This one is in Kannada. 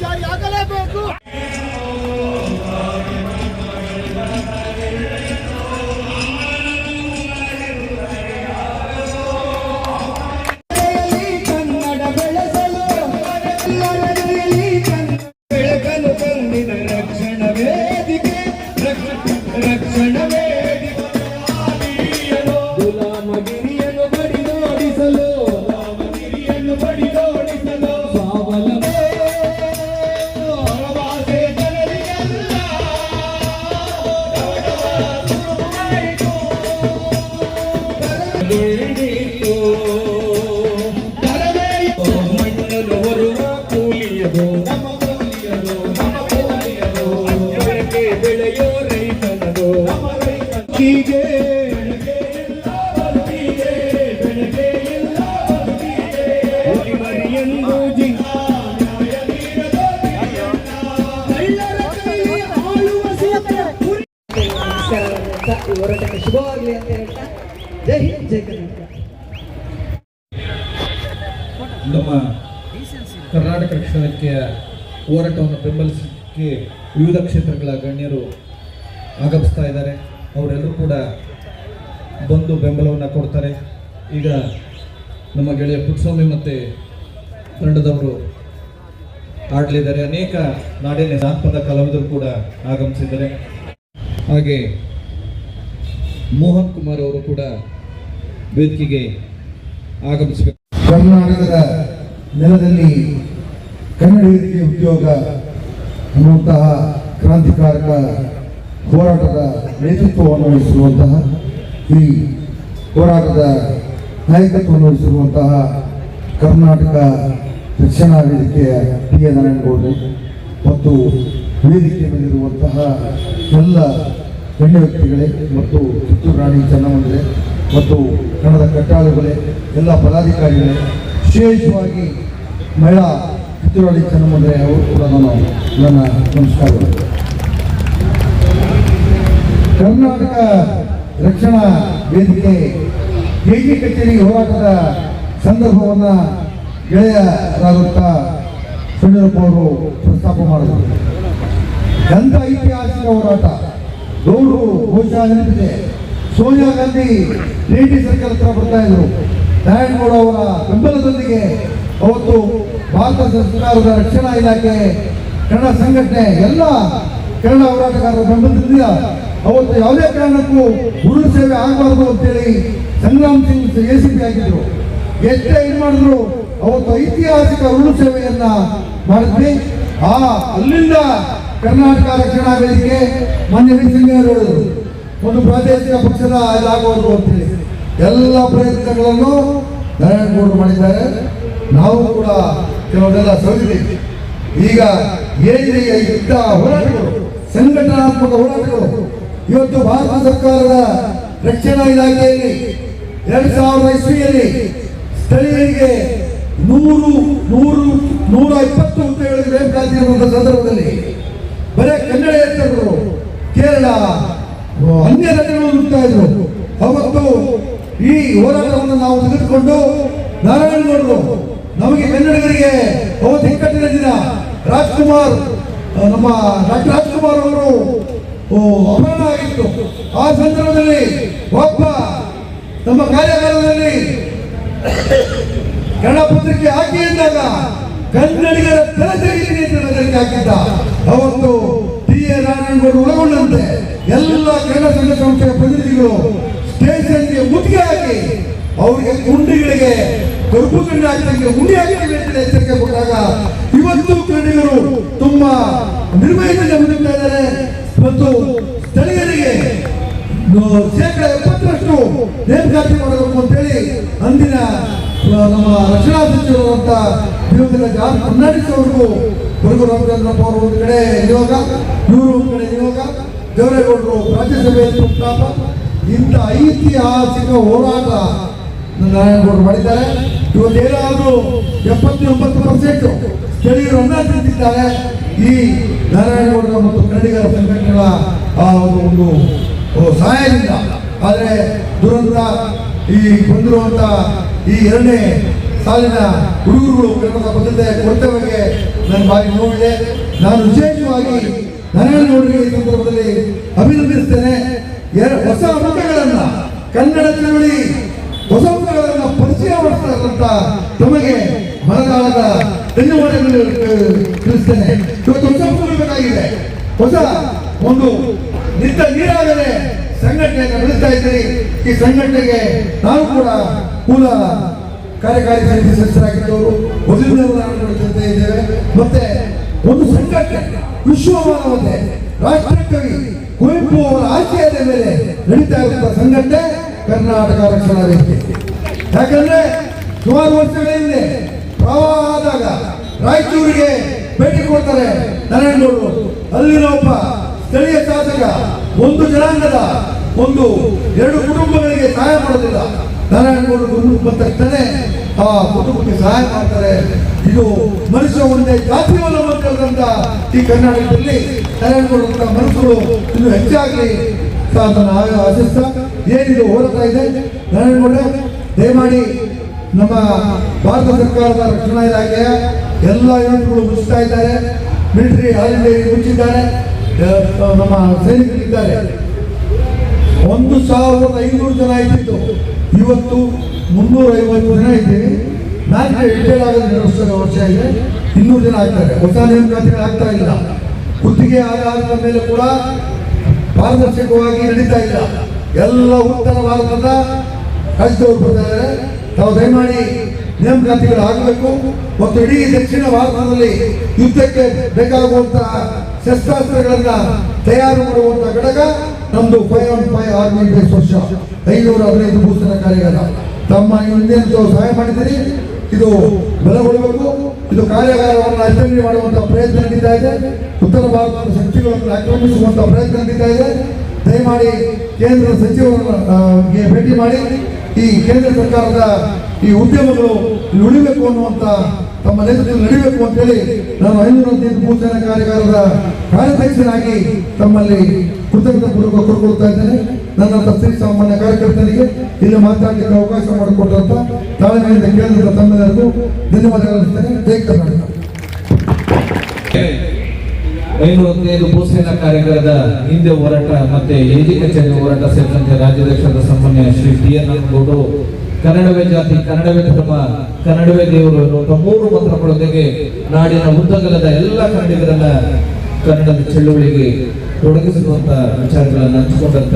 ಜಾರಿ ಆಗಲೇಬೇಕು ರಕ್ಷಣ ವೇದಿಕೆ ರಕ್ಷಣ எழுதி ನಮ್ಮ ಕರ್ನಾಟಕ ರಕ್ಷಣಕ್ಕೆ ಹೋರಾಟವನ್ನು ಬೆಂಬಲಿಸಲಿಕ್ಕೆ ವಿವಿಧ ಕ್ಷೇತ್ರಗಳ ಗಣ್ಯರು ಆಗಮಿಸ್ತಾ ಇದ್ದಾರೆ. ಅವರೆಲ್ಲರೂ ಕೂಡ ಬಂದು ಬೆಂಬಲವನ್ನು ಕೊಡ್ತಾರೆ. ಈಗ ನಮ್ಮ ಗೆಳೆಯ ಪುಟ್ಸ್ವಾಮಿ ಮತ್ತು ತಂಡದವರು ಆಡಲಿದ್ದಾರೆ ಅನೇಕ ನಾಡಿನ ಜಾನಪದ ಕಲಾವಿದರು ಕೂಡ ಆಗಮಿಸಿದ್ದಾರೆ. ಹಾಗೆ ಮೋಹನ್ ಕುಮಾರ್ ಅವರು ಕೂಡ ವೇದಿಕೆಗೆ ಆಗಮಿಸಬೇಕು. ಕರ್ನಾಟಕದ ನೆಲದಲ್ಲಿ ಕನ್ನಡಿಗರಿಗೆ ಉದ್ಯೋಗ ಅನ್ನುವಂತಹ ಕ್ರಾಂತಿಕಾರಕ ಹೋರಾಟದ ನೇತೃತ್ವವನ್ನು ವಹಿಸಿರುವಂತಹ ಈ ಹೋರಾಟದ ನಾಯಕತ್ವವನ್ನು ವಹಿಸಿರುವಂತಹ ಕರ್ನಾಟಕ ರಕ್ಷಣಾ ವೇದಿಕೆಯ ಪಿ ಎ ನಾರಾಯಣಗೌಡರು ಮತ್ತು ವೇದಿಕೆ ಮೇಲಿರುವಂತಹ ಎಲ್ಲ ಗಣ್ಯ ವ್ಯಕ್ತಿಗಳೇ ಮತ್ತು ಕಿತ್ತೂರು ರಾಣಿ ಚೆನ್ನಮ್ಮಂದ್ರೆ ಮತ್ತು ಕನ್ನಡ ಕಟ್ಟಾಳುಗಳೇ, ಎಲ್ಲ ಪದಾಧಿಕಾರಿಗಳೇ, ವಿಶೇಷವಾಗಿ ಮಹಿಳಾ ಕಿತ್ತೂರಳ್ಳಿ ರಾಣಿ ಚೆನ್ನಮ್ಮಂದ್ರೆ ಅವರು ಕೂಡ ನಾನು ನನ್ನ ನಮಸ್ಕಾರಗಳು. ಕರ್ನಾಟಕ ರಕ್ಷಣಾ ವೇದಿಕೆ ಕೆಜಿ ಕಚೇರಿ ಹೋರಾಟದ ಸಂದರ್ಭವನ್ನು ಗೆಳೆಯರಾದಂಥ ಸುನೀಲಪ್ಪ ಅವರು ಪ್ರಸ್ತಾಪ ಮಾಡಿದರು. ಎಂಥ ಐತಿಹಾಸಿಕ ಹೋರಾಟ, ಗೌಡರು ಬಹುಶಃ ನೆನಪಿದೆ ಸೋನಿಯಾ ಗಾಂಧಿ ಟಿ ಸರ್ಕಲ್ ಹತ್ರ ಬರ್ತಾ ಇದ್ರು. ನಾರಾಯಣಗೌಡ ಅವರ ಬೆಂಬಲದೊಂದಿಗೆ ಅವತ್ತು ಭಾರತ ಸರ್ಕಾರದ ರಕ್ಷಣಾ ಇಲಾಖೆ, ಕನ್ನಡ ಸಂಘಟನೆ, ಎಲ್ಲ ಕನ್ನಡ ಹೋರಾಟಗಾರರ ಬೆಂಬಲದಿಂದ ಅವತ್ತು ಯಾವುದೇ ಕಾರಣಕ್ಕೂ ಗುರು ಸೇವೆ ಆಗಬಾರ್ದು ಅಂತೇಳಿ Sangram Singh A C P ಆಗಿದ್ರು. ಎಷ್ಟೇ ಏನ್ ಮಾಡಿದ್ರು ಅವತ್ತು ಐತಿಹಾಸಿಕ ಉರುಳು ಸೇವೆಯನ್ನ ಮಾಡಿದ್ವಿ. ಆ ಅಲ್ಲಿಂದ ಕರ್ನಾಟಕ ರಕ್ಷಣಾ ವೇದಿಕೆ ಮಾನ್ಯ ಹೇಳಿದ್ರು. ಒಂದು ಪ್ರಾದೇಶಿಕ ಪಕ್ಷದ ಇದಾಗುವುದು ಅಂತೇಳಿ. ಎಲ್ಲ ಪ್ರಯತ್ನಗಳನ್ನು ನಾರಾಯಣಗೌಡರು ಮಾಡಿದ್ದಾರೆ. ನಾವು ಕೂಡ ಕೆಲವನ್ನೆಲ್ಲ ಸವಿದಿದ್ದೀವಿ ಈಗ ಏನಿದೆ ಯುದ್ಧ ಹೋರಾಟಗಳು, ಸಂಘಟನಾತ್ಮಕ ಹೋರಾಟಗಳು, ಇವತ್ತು ಭಾರತ ಸರ್ಕಾರದ ರಕ್ಷಣಾ ಇಲಾಖೆಯಲ್ಲಿ ಎರಡ್ ಸಾವಿರದ ಇಸ್ವಿಯಲ್ಲಿ ಸ್ಥಳೀಯರಿಗೆ ನೂರು ನೂರು, ನೂರ ಇಪ್ಪತ್ತು ಹುದ್ದೆಗಳಿಗೆ ನೇಮಕಾತಿ ಸಂದರ್ಭದಲ್ಲಿ ಬರೇ ಕನ್ನಡ ಕೇರಳ ಅನ್ಯ ರಾಜ್ಯಗಳು ಹುಡುಕ್ತಾ ಇದ್ರು. ಅವತ್ತು ಈ ಹೋರಾಟವನ್ನು ನಾವು ತೆಗೆದುಕೊಂಡು ನಾರಾಯಣಗೌಡರು ನಮಗೆ ಕನ್ನಡಿಗರಿಗೆ ಅವತ್ತು ಇಕ್ಕಟ್ಟಿನ ದಿನ. ರಾಜ್ಕುಮಾರ್ ನಮ್ಮ ಡಾಕ್ಟರ್ ರಾಜ್ಕುಮಾರ್ ಅವರು ಅಪಹರಣ ಆಗಿತ್ತು. ಆ ಸಂದರ್ಭದಲ್ಲಿ ಒಬ್ಬ ನಮ್ಮ ಕಾರ್ಯಾಗಾರದಲ್ಲಿ ಕನ್ನಡ ಪತ್ರಿಕೆ ಹಾಕಿ ಎಂದಾಗ ಕನ್ನಡಿಗರ ತಲೆ ತೆಗೆದಿದೆ ಅಂತ ಹಾಕಿದ್ದ. ಅವತ್ತು ಎ ಒಳಗೊಂಡಂತೆ ಎಲ್ಲ ಕನ್ನಡ ಸಂಘ ಸಂಸ್ಥೆಯ ಪ್ರತಿನಿಧಿಗಳು ಸ್ಟೇಷನ್ಗೆ ಮುತ್ತಿಗೆ ಹಾಕಿ ಅವರಿಗೆ ಗುಂಡಿಗಳಿಗೆ ಕರುಪು ಕಣ್ಣು ಹಾಕಿದಂಗೆ ಗುಂಡಿ ಅಂತ ಎಚ್ಚರಿಕೆ ಕೊಟ್ಟಾಗ ಇವತ್ತು ಕನ್ನಡಿಗರು ತುಂಬಾ ನಿರ್ವಹಿಸಿದ ಬದುಕ್ತಾ ಇದ್ದಾರೆ. ಮತ್ತು ಸ್ಥಳೀಯರಿಗೆ ಶೇಕಡ ಎಪ್ಪತ್ತರಷ್ಟು ನೇಮಕಾತಿ ಮಾಡಬೇಕು ಅಂತೇಳಿ ಅಂದಿನ ನಮ್ಮ ರಕ್ಷಣಾ ಸಚಿವರಾದಂಥ ಅಂತ ಜಾರ್ ಫರ್ನಾಂಡಿಸ್ ಅವ್ರಿಗೂ ಕೊಡಗು ರಾಮಚಂದ್ರಪ್ಪ ಅವರು ಒಂದು ಕಡೆ ನಿಯೋಗ, ಇವರು ಒಂದು ಕಡೆ ನಿಯೋಗ. ದೇವರೇಗೌಡರು ರಾಜ್ಯಸಭೆಯಲ್ಲಿ ಪ್ರಸ್ತಾಪ ಇಂಥ ಐತಿಹಾಸಿಕ ಹೋರಾಟ ನಾರಾಯಣಗೌಡರು ಮಾಡಿದ್ದಾರೆ. ಇವತ್ತೇನಾದರೂ ಎಪ್ಪತ್ತು ಎಂಬತ್ತು ಪರ್ಸೆಂಟ್ ಸ್ಥಳೀಯರು ಅನ್ನ ತಿಂತಿದ್ದಾರೆ ಈ ನಾರಾಯಣಗೌಡರ ಮತ್ತು ಕನ್ನಡಿಗರ ಸಂಘಟನೆಗಳ ಒಂದು ಸಹಾಯದಿಂದ. ಆದರೆ ದುರಂತ ಈ ಬಂದಿರುವಂಥ ಈ ಎರಡನೇ ಸಾಲಿನ ಹುಡುಗರುಗಳು ಕನ್ನಡದ ಭದ್ರತೆ ಕೊರತೆ ಬಗ್ಗೆ ನನ್ನ ಬಾಯಿ ನೋವಿದೆ ನಾನು ವಿಶೇಷವಾಗಿ ನಾರಾಯಣಗೌಡರಿಗೆ ಈ ಸಂದರ್ಭದಲ್ಲಿ ಅಭಿನಂದಿಸ್ತೇನೆ. ಹೊಸ ಮುಖಗಳನ್ನ ಕನ್ನಡ ಚಳವಳಿ ಹೊಸ ಮುಖಗಳನ್ನ ಪರಿಚಯ ಮಾಡಿಸ್ತಕ್ಕಂಥ ತಮಗೆ ಮನದಾಳದ ಧನ್ಯವಾದಗಳು ತಿಳಿಸ್ತೇನೆ. ಇವತ್ತು ಹೊಸ ಮುಖಗಳಾಗಿದೆ ಹೊಸ ಒಂದು ನಿಂತ ನೀರಾದರೆ ಸಂಘಟನೆಯನ್ನು ನಡೆಸ್ತಾ ಇದ್ದೀರಿ. ಈ ಸಂಘಟನೆಗೆ ನಾವು ಕೂಡ ಮೂಲ ಕಾರ್ಯಕಾರಿ ಸಮಿತಿ ಸದಸ್ಯರಾಗಿದ್ದವರು ಜೊತೆ ಇದ್ದೇವೆ. ಮತ್ತೆ ಒಂದು ಸಂಘಟನೆ ವಿಶ್ವಮಾನವತೆ ರಾಷ್ಟ್ರಕವಿ ಕುವೆಂಪು ಅವರ ಆಶಯದ ಮೇಲೆ ನಡೀತಾ ಇರುವಂತಹ ಸಂಘಟನೆ ಕರ್ನಾಟಕ ರಕ್ಷಣಾ ವೇದಿಕೆ. ಯಾಕಂದ್ರೆ ಸುಮಾರು ವರ್ಷಗಳ ಹಿಂದೆ ಪ್ರವಾಹ ಆದಾಗ ರಾಯಚೂರಿಗೆ ಭೇಟಿ ಕೊಡ್ತಾರೆ ನಾರಾಯಣಗೌಡರು. ಅಲ್ಲಿನ ಒಬ್ಬ ಸ್ಥಳೀಯ ಒಂದು ಜನಾಂಗದ ಒಂದು ಎರಡು ಕುಟುಂಬಗಳಿಗೆ ಸಹಾಯ ಮಾಡೋದಿಲ್ಲ ನಾರಾಯಣಗೌಡ ಗುರು ಬಂದ ಆ ಕುಟುಂಬಕ್ಕೆ ಸಹಾಯ ಮಾಡ್ತಾರೆ. ಇದು ಮನುಷ್ಯ ಒಂದೇ ಜಾತಿಯವನ್ನ ಕಳೆದಂತ ಈ ಕರ್ನಾಟಕದಲ್ಲಿ ನಾರಾಯಣಗೌಡ ಮನಸ್ಸುಗಳು ಇನ್ನು ಹೆಚ್ಚಾಗಿ ತನ್ನ ಆಶಿಸ್ತ, ಏನಿದು ಹೋರಾಟ ಇದೆ? ನಾರಾಯಣಗೌಡ, ದಯಮಾಡಿ ನಮ್ಮ ಭಾರತ ಸರ್ಕಾರದ ರಕ್ಷಣಾ ಇಲಾಖೆಯ ಎಲ್ಲ ಯೂನಿಟ್ಗಳು ಮುಚ್ಚುತ್ತಾ ಇದ್ದಾರೆ. ಮಿಲಿಟರಿ ಹಾಲಿಡೇ ಮುಚ್ಚಿದ್ದಾರೆ. ನಮ್ಮ ಸೈನಿಕರಿದ್ದಾರೆ. ಒಂದು ಸಾವಿರದ ಐನೂರು ಜನ ಇದ್ದಿತ್ತು ಇವತ್ತು ಮುನ್ನೂರ ಐವತ್ತು ಜನ ಇದ್ದೀವಿ. ನಾಲ್ಕು ರಿಟೈರ್ ಆಗೋದು ವರ್ಷ ಇದೆ. ಇನ್ನೂರು ಜನ ಆಗ್ತಾರೆ. ಹೊಸ ನೇಮಕಾತಿಗಳು ಆಗ್ತಾ ಇಲ್ಲ. ಗುತ್ತಿಗೆ ಆಧಾರದ ಮೇಲೆ ಕೂಡ ಪಾರದರ್ಶಕವಾಗಿ ನಡೀತಾ ಇಲ್ಲ. ಎಲ್ಲ ಉತ್ತರ ಭಾರತದ ರಾಜ್ಯದವರು ಇದ್ದಾರೆ. ತಾವು ದಯಮಾಡಿ ನೇಮಕಾತಿಗಳು ಆಗಬೇಕು ಮತ್ತು ಇಡೀ ದಕ್ಷಿಣ ಭಾರತದಲ್ಲಿ ಯುದ್ಧಕ್ಕೆ ಬೇಕಾಗುವಂತಹ ಶಸ್ತ್ರಾಸ್ತ್ರಗಳನ್ನ ತಯಾರು ಮಾಡುವಂತಹ ಘಟಕ ನಮ್ದು five one five army base ವರ್ಷ. ಐನೂರ ಹದಿನೈದು ಭೂಷಣ ಕಾರ್ಯಾಗಾರ ತಮ್ಮ ಇಂದೇನು ಸಹಾಯ ಮಾಡಿದ್ದೀರಿ. ಇದು ಬಲಗೊಳ್ಳಬೇಕು ಇದು ಕಾರ್ಯಾಗಾರವನ್ನು ಆಚರಣೆ ಮಾಡುವಂತಹ ಪ್ರಯತ್ನ ನಡೀತಾ ಇದೆ. ಉತ್ತರ ಭಾರತದ ಶಕ್ತಿಗಳನ್ನು ಆಕ್ರಮಿಸುವಂತಹ ಪ್ರಯತ್ನ ನಡೀತಾ ಇದೆ. ದಯಮಾಡಿ ಕೇಂದ್ರ ಸಚಿವರನ್ನು ಭೇಟಿ ಮಾಡಿ. ಈ ಕೇಂದ್ರ ಸರ್ಕಾರದ ಈ ಉದ್ಯಮಗಳು ನುಡಿಬೇಕು ಅನ್ನುವಂತ ತಮ್ಮ ನೇತೃತ್ವದಲ್ಲಿ ನಡಿಬೇಕು ಅಂತೇಳಿ ನಾನು ಐನೂರ ಹದಿನೈದು ಭೂಷಣ ಕಾರ್ಯಾಗಾರದ ಕಾರ್ಯಾಧ್ಯಕ್ಷನಾಗಿ ತಮ್ಮಲ್ಲಿ ಕೃತಜ್ಞತೆ ಪೂರ್ವಕ ಕೊಡ್ಕೊಳ್ತಾ ಇದ್ದೇನೆ ನನ್ನ ಶ್ರೀ ಸಾಮಾನ್ಯ ಕಾರ್ಯಕರ್ತರಿಗೆ ಇಲ್ಲಿ ಮಾತಾಡಲಿಕ್ಕೆ ಅವಕಾಶ ಮಾಡಿಕೊಟ್ಟಂತ ತಾಳ್ಮೆಯಿಂದ ಕೇಳಿದ ತಮ್ಮೆಲ್ಲರಿಗೂ ಧನ್ಯವಾದಗಳು. ಜೈ ಕರ್ನಾಟಕ ಐನೂರ ಹದಿನೈದು ಭೂಸೇನಾ ಕಾರ್ಯಾಗಾರದ ಹಿಂದೆ ಹೋರಾಟ ಮತ್ತೆ ಎಜಿ ಕಚೇರಿ ಹೋರಾಟ ಸೇರಿದಂತೆ ರಾಜ್ಯಾಧ್ಯಕ್ಷರ ಸನ್ಮಾನ್ಯ ಶ್ರೀ ಟಿ ಎನ್ ಗೌಡರು ಕನ್ನಡವೇ ಜಾತಿ, ಕನ್ನಡವೇ ಧರ್ಮ, ಕನ್ನಡವೇ ದೇವರು ಅನ್ನುವಂಥ ಮೂರು ಮಂತ್ರಗಳೊಂದಿಗೆ ನಾಡಿನ ಉದ್ದಗಲದ ಎಲ್ಲ ಕನ್ನಡಿಗರನ್ನ ಕನ್ನಡದ ಚಳುವಳಿಗೆ ತೊಡಗಿಸಿರುವಂತಹ ವಿಚಾರಗಳನ್ನು ಹಂಚಿಕೊಂಡಂತ